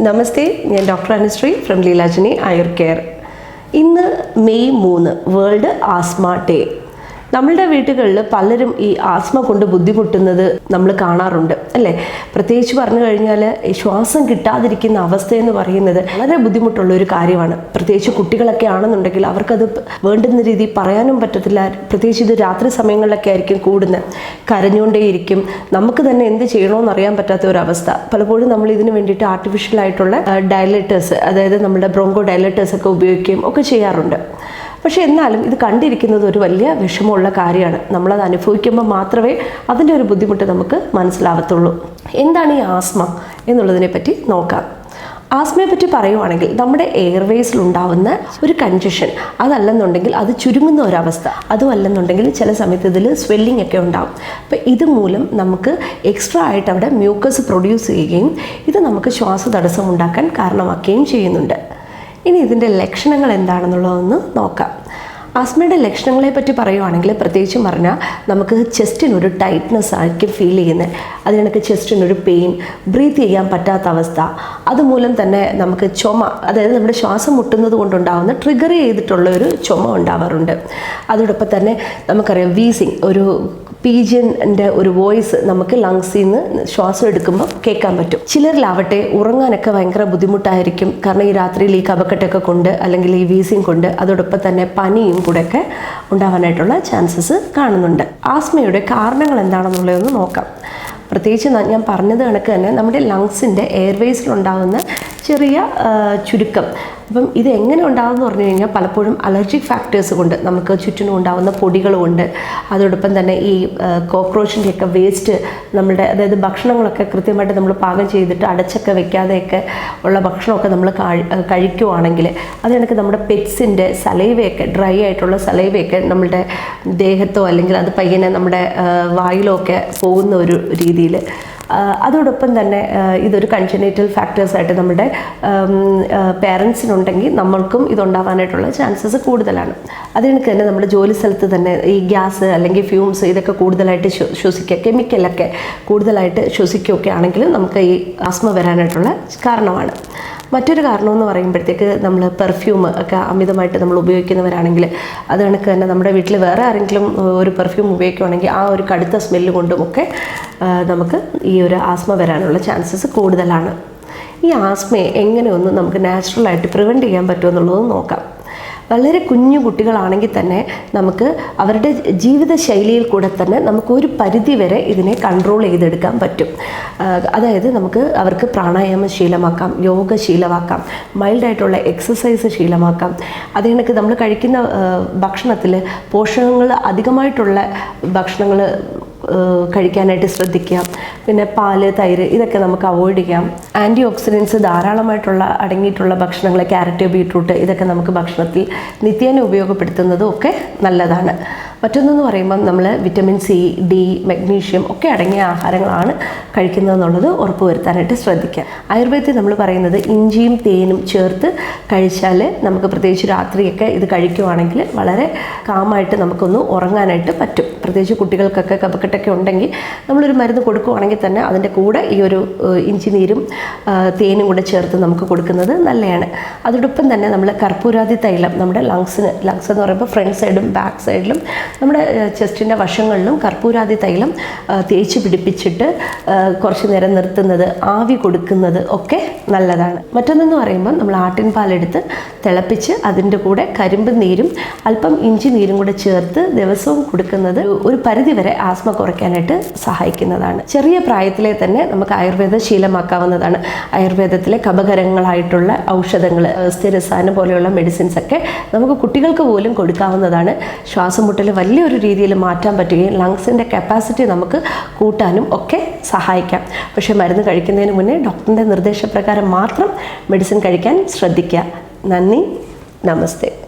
നമസ്തേ ഞാൻ doctor Anusree from Leelajini Ayur care. ഇന്ന് May മൂന്ന് വേൾഡ് ആസ്മ ഡേ. നമ്മളുടെ വീടുകളിൽ പലരും ഈ ആസ്മ കൊണ്ട് ബുദ്ധിമുട്ടുന്നത് നമ്മൾ കാണാറുണ്ട് അല്ലേ? പ്രത്യേകിച്ച് പറഞ്ഞു കഴിഞ്ഞാൽ ശ്വാസം കിട്ടാതിരിക്കുന്ന അവസ്ഥ എന്ന് പറയുന്നത് വളരെ ബുദ്ധിമുട്ടുള്ള ഒരു കാര്യമാണ്. പ്രത്യേകിച്ച് കുട്ടികളൊക്കെ ആണെന്നുണ്ടെങ്കിൽ അവർക്കത് വേണ്ടുന്ന രീതി പറയാനും പറ്റത്തില്ല. പ്രത്യേകിച്ച് ഇത് രാത്രി സമയങ്ങളിലൊക്കെ ആയിരിക്കും കൂടുന്നത്. കരഞ്ഞുകൊണ്ടേയിരിക്കും. നമുക്ക് തന്നെ എന്ത് ചെയ്യണമെന്ന് അറിയാൻ പറ്റാത്ത ഒരു അവസ്ഥ. പലപ്പോഴും നമ്മൾ ഇതിന് വേണ്ടിയിട്ട് ആർട്ടിഫിഷ്യൽ ആയിട്ടുള്ള ഡയലേറ്റേഴ്സ് അതായത് നമ്മുടെ ബ്രോങ്കോ ഡയലേറ്റേഴ്സ് ഒക്കെ ഉപയോഗിക്കുകയും ഒക്കെ ചെയ്യാറുണ്ട്. പക്ഷേ എന്നാലും ഇത് കണ്ടിരിക്കുന്നത് ഒരു വലിയ വിഷമമുള്ള കാര്യമാണ്. നമ്മളത് അനുഭവിക്കുമ്പോൾ മാത്രമേ അതിന്റെ ഒരു ബുദ്ധിമുട്ട് നമുക്ക് മനസ്സിലാവത്തുള്ളൂ. എന്താണ് ഈ ആസ്മ എന്നുള്ളതിനെ പറ്റി നോക്കാം. ആസ്മയെ പറ്റി പറയുവാണെങ്കിൽ നമ്മുടെ എയർവേസിൽ ഉണ്ടാവുന്ന ഒരു കൺജഷൻ അതല്ലെന്നുണ്ടെങ്കിൽ അത് ചുരുങ്ങുന്ന ഒരവസ്ഥ അതുമല്ലെന്നുണ്ടെങ്കിൽ ചില സമയത്ത് ഇതിൽ സ്വെല്ലിംഗ് ഒക്കെ ഉണ്ടാകും അപ്പോൾ ഇതുമൂലം നമുക്ക് എക്സ്ട്രാ ആയിട്ട് അവിടെ മ്യൂക്കസ് പ്രൊഡ്യൂസ് ചെയ്യുകയും ഇത് നമുക്ക് ശ്വാസതടസ്സം ഉണ്ടാക്കാൻ കാരണമാക്കുകയും ചെയ്യുന്നുണ്ട്. ഇനി ഇതിന്റെ ലക്ഷണങ്ങൾ എന്താണെന്നുള്ളതൊന്ന് നോക്കാം. ആസ്മയുടെ ലക്ഷണങ്ങളെ പറ്റി പറയുവാണെങ്കിൽ പ്രത്യേകിച്ചും പറഞ്ഞാൽ നമുക്ക് ചെസ്റ്റിനൊരു ടൈറ്റ്നസ് ആയിരിക്കും ഫീൽ ചെയ്യുന്നത് അതിനൊക്കെ ചെസ്റ്റിനൊരു പെയിൻ ബ്രീത്ത് ചെയ്യാൻ പറ്റാത്ത അവസ്ഥ. അതുമൂലം തന്നെ നമുക്ക് ചുമ അതായത് നമ്മുടെ ശ്വാസം മുട്ടുന്നത് കൊണ്ടുണ്ടാകുന്ന ട്രിഗർ ചെയ്തിട്ടുള്ള ഒരു ചുമ ഉണ്ടാവാറുണ്ട്. അതോടൊപ്പം തന്നെ നമുക്കറിയാം വീസിങ് ഒരു പീജിയന്റെ ഒരു വോയിസ് നമുക്ക് ലങ്സിൽ നിന്ന് ശ്വാസം എടുക്കുമ്പോൾ കേൾക്കാൻ പറ്റും. ചിലരിലാവട്ടെ ഉറങ്ങാനൊക്കെ ഭയങ്കര ബുദ്ധിമുട്ടായിരിക്കും. കാരണം ഈ രാത്രിയിൽ ഈ കപക്കെട്ടൊക്കെ കൊണ്ട് അല്ലെങ്കിൽ ഈ വീസിയും കൊണ്ട് അതോടൊപ്പം തന്നെ പനിയും കൂടെയൊക്കെ ഉണ്ടാവാനായിട്ടുള്ള ചാൻസസ് കാണുന്നുണ്ട്. ആസ്മയുടെ കാരണങ്ങൾ എന്താണെന്നുള്ളതൊന്ന് നോക്കാം. പ്രത്യേകിച്ച് ഞാൻ പറഞ്ഞത് കണക്ക് തന്നെ നമ്മുടെ ലങ്സിന്റെ എയർവേസിലുണ്ടാകുന്ന ചെറിയ ചുരുക്കം. അപ്പം ഇത് എങ്ങനെ ഉണ്ടാകുമെന്ന് പറഞ്ഞു കഴിഞ്ഞാൽ പലപ്പോഴും അലർജിക് ഫാക്ടേഴ്സ് കൊണ്ട് നമുക്ക് ചുറ്റിനും ഉണ്ടാകുന്ന പൊടികളുമുണ്ട് അതോടൊപ്പം തന്നെ ഈ കോക്രോച്ചിന്റെയൊക്കെ വേസ്റ്റ് നമ്മുടെ അതായത് ഭക്ഷണങ്ങളൊക്കെ കൃത്യമായിട്ട് നമ്മൾ പാകം ചെയ്തിട്ട് അടച്ചൊക്കെ വെക്കാതെയൊക്കെ ഉള്ള ഭക്ഷണമൊക്കെ നമ്മൾ കഴിക്കുവാണെങ്കിൽ അത് കണക്ക് നമ്മുടെ പെറ്റ്സിന്റെ സലൈവയൊക്കെ ഡ്രൈ ആയിട്ടുള്ള സലൈവയൊക്കെ നമ്മുടെ ദേഹത്തോ അല്ലെങ്കിൽ അത് പയ്യനെ നമ്മുടെ വായിലോ ഒക്കെ പോകുന്ന ഒരു രീതിയിൽ അതോടൊപ്പം തന്നെ ഇതൊരു കൺജനേറ്റൽ ഫാക്ടേഴ്സായിട്ട് നമ്മുടെ പേരൻസിനുണ്ടെങ്കിൽ നമ്മൾക്കും ഇതുണ്ടാവാനായിട്ടുള്ള ചാൻസസ് കൂടുതലാണ്. അതിനൊക്കെ തന്നെ നമ്മുടെ ജോലി സ്ഥലത്ത് തന്നെ ഈ ഗ്യാസ് അല്ലെങ്കിൽ ഫ്യൂംസ് ഇതൊക്കെ കൂടുതലായിട്ട് ശ്വ- ശ്വസിക്കുക കെമിക്കലൊക്കെ കൂടുതലായിട്ട് ശ്വസിക്കുകയൊക്കെ ആണെങ്കിലും നമുക്ക് ഈ ആസ്മ വരാനായിട്ടുള്ള കാരണമാണ്. മറ്റൊരു കാരണം എന്ന് പറയുമ്പോഴത്തേക്ക് നമ്മൾ പെർഫ്യൂം ഒക്കെ അമിതമായിട്ട് നമ്മൾ ഉപയോഗിക്കുന്നവരാണെങ്കിൽ അത് കണക്ക് തന്നെ നമ്മുടെ വീട്ടിൽ വേറെ ആരെങ്കിലും ഒരു പെർഫ്യൂം ഉപയോഗിക്കുകയാണെങ്കിൽ ആ ഒരു കടുത്ത സ്മെല്ല് കൊണ്ടും ഒക്കെ നമുക്ക് ഈ ഒരു ആസ്മ വരാനുള്ള ചാൻസസ് കൂടുതലാണ്. ഈ ആസ്മയെ എങ്ങനെ ഒന്ന് നമുക്ക് നാച്ചുറലായിട്ട് പ്രിവെന്റ് ചെയ്യാൻ പറ്റുമെന്നുള്ളത് നോക്കാം. വളരെ കുഞ്ഞു കുട്ടികളാണെങ്കിൽ തന്നെ നമുക്ക് അവരുടെ ജീവിത ശൈലിയിൽ കൂടെ തന്നെ നമുക്ക് ഒരു പരിധി വരെ ഇതിനെ കൺട്രോൾ ചെയ്തെടുക്കാൻ പറ്റും. അതായത് നമുക്ക് അവർക്ക് പ്രാണായാമം ശീലമാക്കാം യോഗ ശീലമാക്കാം മൈൽഡായിട്ടുള്ള എക്സസൈസ് ശീലമാക്കാം. അത് കണക്ക് നമ്മൾ കഴിക്കുന്ന ഭക്ഷണത്തിൽ പോഷകങ്ങൾ അധികമായിട്ടുള്ള ഭക്ഷണങ്ങൾ കഴിക്കാനായിട്ട് ശ്രദ്ധിക്കാം പിന്നെ പാൽ തൈര് ഇതൊക്കെ നമുക്ക് അവോയ്ഡ് ചെയ്യാം. ആന്റി ഓക്സിഡൻസ് ധാരാളമായിട്ടുള്ള അടങ്ങിയിട്ടുള്ള ഭക്ഷണങ്ങൾ ക്യാരറ്റ് ബീട്രൂട്ട് ഇതൊക്കെ നമുക്ക് ഭക്ഷണത്തിൽ നിത്യേന ഉപയോഗപ്പെടുത്തുന്നതും ഒക്കെ നല്ലതാണ്. മറ്റൊന്നെന്ന് പറയുമ്പം നമ്മൾ വിറ്റമിൻ സി ഡി മഗ്നീഷ്യം ഒക്കെ അടങ്ങിയ ആഹാരങ്ങളാണ് കഴിക്കുന്നതെന്നുള്ളത് ഉറപ്പുവരുത്താനായിട്ട് ശ്രദ്ധിക്കുക. ആയുർവേദത്തിൽ നമ്മൾ പറയുന്നത് ഇഞ്ചിയും തേനും ചേർത്ത് കഴിച്ചാൽ നമുക്ക് പ്രത്യേകിച്ച് രാത്രിയൊക്കെ ഇത് കഴിക്കുവാണെങ്കിൽ വളരെ കാമായിട്ട് നമുക്കൊന്ന് ഉറങ്ങാനായിട്ട് പറ്റും. പ്രത്യേകിച്ച് കുട്ടികൾക്കൊക്കെ കപക്കെട്ടൊക്കെ ഉണ്ടെങ്കിൽ നമ്മളൊരു മരുന്ന് കൊടുക്കുവാണെങ്കിൽ തന്നെ അതിന്റെ കൂടെ ഈ ഒരു ഇഞ്ചി നീരും തേനും കൂടെ ചേർത്ത് നമുക്ക് കൊടുക്കുന്നത് നല്ലതാണ്. അതോടൊപ്പം തന്നെ നമ്മൾ കർപ്പൂരാതി തൈലം നമ്മുടെ ലങ്സിന് ലങ്സ് എന്ന് പറയുമ്പോൾ ഫ്രണ്ട് സൈഡും ബാക്ക് സൈഡിലും നമ്മുടെ ചെസ്റ്റിന്റെ വശങ്ങളിലും കർപ്പൂരാതി തൈലം തേച്ച് പിടിപ്പിച്ചിട്ട് കുറച്ച് നേരം നിർത്തുന്നത് ആവി കൊടുക്കുന്നത് ഒക്കെ നല്ലതാണ്. മറ്റൊന്നെന്ന് പറയുമ്പോൾ നമ്മൾ ആട്ടിൻ പാലെടുത്ത് തിളപ്പിച്ച് അതിന്റെ കൂടെ കരിമ്പ് നീരും അല്പം ഇഞ്ചി നീരും കൂടെ ചേർത്ത് ദിവസവും കൊടുക്കുന്നത് ഒരു പരിധി വരെ ആസ്മ കുറയ്ക്കാനായിട്ട് സഹായിക്കുന്നതാണ്. ചെറിയ പ്രായത്തിലെ തന്നെ നമുക്ക് ആയുർവേദ ശീലമാക്കാവുന്നതാണ്. ആയുർവേദത്തിലെ കപകരങ്ങളായിട്ടുള്ള ഔഷധങ്ങൾ സ്ഥിരസാനം പോലെയുള്ള മെഡിസിൻസ് ഒക്കെ നമുക്ക് കുട്ടികൾക്ക് പോലും കൊടുക്കാവുന്നതാണ്. ശ്വാസം മുട്ടൽ വലിയൊരു രീതിയിൽ മാറ്റാൻ പറ്റുകയും ലങ്സിന്റെ കപ്പാസിറ്റി നമുക്ക് കൂട്ടാനും ഒക്കെ സഹായിക്കാം. പക്ഷേ മരുന്ന് കഴിക്കുന്നതിന് മുന്നേ ഡോക്ടറിന്റെ നിർദ്ദേശപ്രകാരം മാത്രം മെഡിസിൻ കഴിക്കാൻ ശ്രദ്ധിക്കുക. നന്ദി. നമസ്തേ.